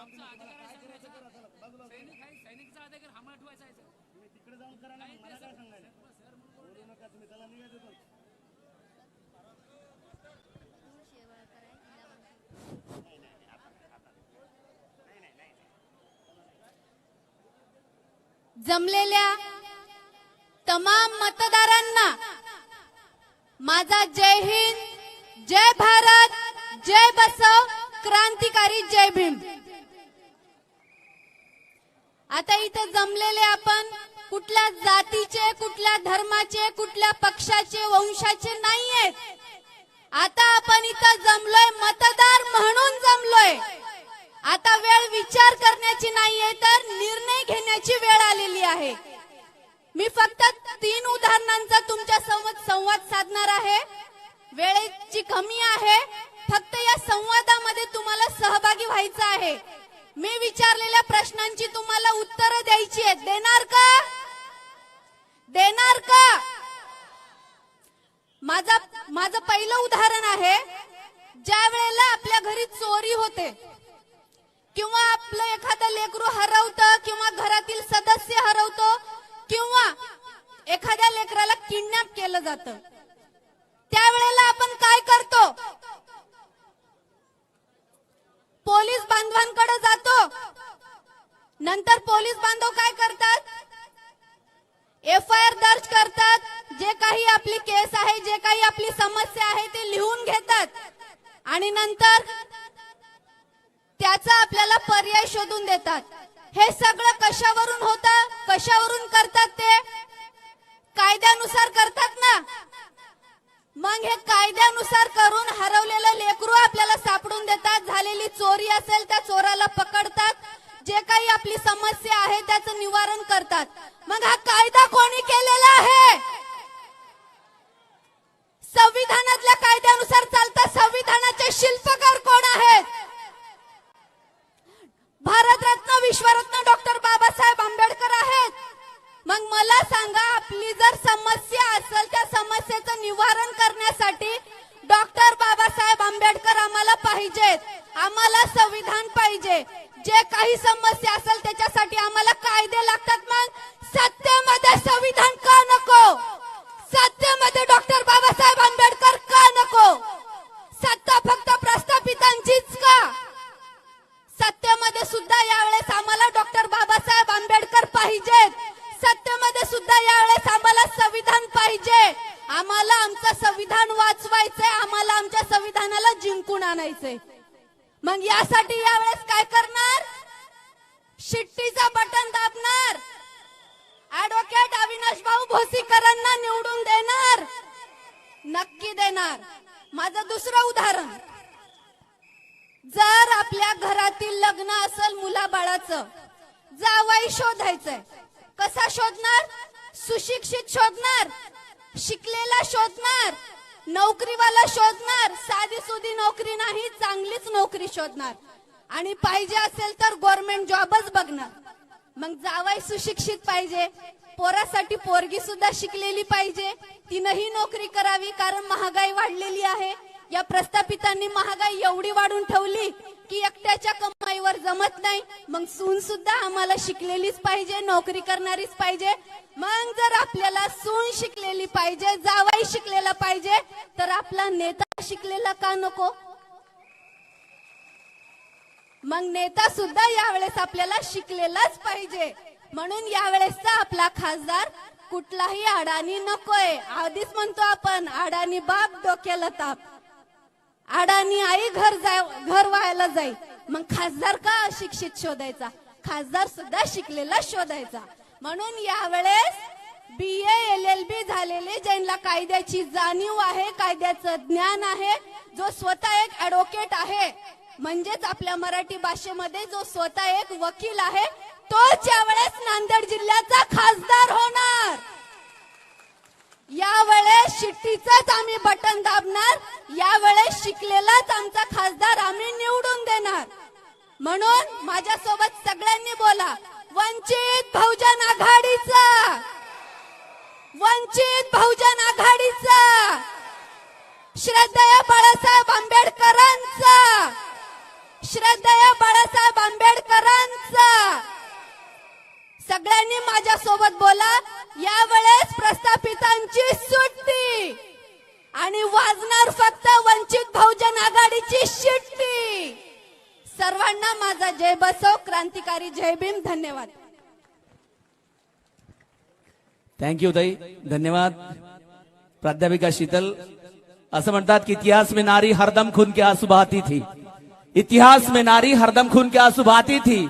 आमचा अधिकार आहे सांगायचा. सैनिक आहे सैनिकचा अधिकार आम्हाला ठेवायचा आहे सर. तुम्ही तिकडे जाऊन करा ना मला काय सांगायला बोलू नका तुम्ही त्याला निघायचं पण जमलेल्या तमाम मतदारांना माझा जय हिंद जय भारत जय बसव क्रांतिकारी जय भीम. आता इथं जमलेले आपण कुठल्या जातीचे कुठल्या धर्माचे कुठल्या पक्षाचे वंशाचे नाहीयेत आता आपण इथं जमलोय मतदार म्हणून जमलोय. आता वेळ विचार करण्याची नाहीये तर निर्णय घेण्याची वेळ आलेली आहे. मी फक्त तीन उदाहरणांचा तुमच्यासोबत संवाद साधणार आहे. वेळेची कमी आहे. फक्त या संवादामध्ये तुम्हाला सहभागी व्हायचं आहे. मी विचारलेल्या प्रश्नांची तुम्हाला उत्तरं द्यायची आहेत. देणार का? देणार का? माझा माझं पहिलं उदाहरण आहे ज्या वेळेला आपल्या घरी चोरी होते किंवा आपलं एखादं लेकरू हरवतं किंवा घरातील सदस्य हरवतो किंवा एखाद्या लेकराला किडनॅप केलं जातं त्यावेळेला आपण काय करतो? पोलीस बांधवांकडे जातो. नंतर पोलीस बांधव काय करतात? एफ आय आर दर्ज करतात. जे काही आपली केस आहे जे काही आपली समस्या आहे ते लिहून घेतात. आणि नंतर त्याचा आपल्याला पर्याय शोधून देतात. हे सगळं कशावरून होतं? कशावरून करतात ते? कायद्यानुसार करतात ना? मग हे कायद्यानुसार करून हरवलेलं लेकरू आपल्याला सापडून देतात झालेली चोरी असेल त्या चोराला पकडतात जे काही आपली समस्या आहे त्याचं निवारण करतात. मग हा कायदा कोणी केलेला आहे? संविधानातल्या कायद्यानुसार चालता संविधानाचे शिल्पकार कोण आहेत? भारतरत्न विश्वरत्न डॉक्टर बाबासाहेब आंबेडकर आहेत. मग मला सांगा आपली जर समस्या असेल त्या समस्येचं आम्हाला आमचं संविधान वाचवायचंय आम्हाला आमच्या संविधानाला जिंकून आणायचंय. मग यासाठी यावेळेस काय करणार? शिट्टीचा बटन दाबणार. ऍडव्होकेट अविनाश भाऊ भोसीकरांना निवडून देणार. नक्की देणार. माझं दुसरं उदाहरण. जर आपल्या घरातील लग्न असेल मुलाबाळाचं जावाई शोधायचंय. कसा शोधणार? सुशिक्षित शोधणार. शिकलेला शोधणार नोकरीवाला शोधणार साधी सुधी नोकरी नाही चांगलीच नोकरी शोधणार. आणि पाहिजे असेल तर गव्हर्नमेंट जॉबच बघणार. मग जावाय सुशिक्षित पाहिजे पोरासाठी पोरगी सुद्धा शिकलेली पाहिजे तिनंही नोकरी करावी कारण महागाई वाढलेली आहे. या प्रस्थापितांनी महागाई एवढी वाढून ठेवली की एकट्याच्या कमाईवर जमत नाही. मग सून सुद्धा आम्हाला शिकलेलीच पाहिजे नोकरी करणारीच पाहिजे. मग जर आपल्याला सून शिकलेली पाहिजे जावाई शिकलेला पाहिजे तर आपला नेता शिकलेला का नको? मग नेता सुद्धा यावेळेस आपल्याला शिकलेलाच पाहिजे. म्हणून यावेळेसचा आपला खासदार कुठलाही अडाणी नकोय. आधीच म्हणतो आपण अडाणी बाप डोक्याला ताप. अडाणी आई घर जाय घर व्हायला जाईल मग खासदार का अशिक्षित शोधायचा? खासदार सुद्धा शिकलेला शोधायचा. म्हणून यावेळेस बी एल एल बी झालेले ज्यांना कायद्याची जाणीव आहे कायद्याचं ज्ञान आहे जो स्वतः एक ऍडव्होकेट आहे म्हणजेच आपल्या मराठी भाषेमध्ये जो स्वतः एक वकील आहे तोच यावेळेस नांदेड जिल्ह्याचा खासदार होणार. यावेळेस शिट्टीच आम्ही बटन दाबणार यावेळेस शिकलेलाच आमचा खासदार आम्ही निवडून देणार. म्हणून माझ्यासोबत सगळ्यांनी बोला वंचित बहुजन आघाडीचा! वंचित बहुजन आघाडीचा! श्रद्धेय बाळासाहेब आंबेडकरांचा! श्रद्धेय बाळासाहेब आंबेडकर माझ्या सोबत बोला यावेळेस प्रस्थापितांची सुट्टी. आणि वाजणार फक्त वंचित बहुजन आघाडीची शिट्टी. सर्वांना माझा जय बसव. क्रांतिकारी जय भीम. धन्यवाद. थँक्यू ताई. धन्यवाद. प्राध्यापिका शीतल असं म्हणतात की इतिहास में नारी हरदम खून के आंसू बहाती थी. इतिहास में नारी हरदम खून के आंसू बहाती थी.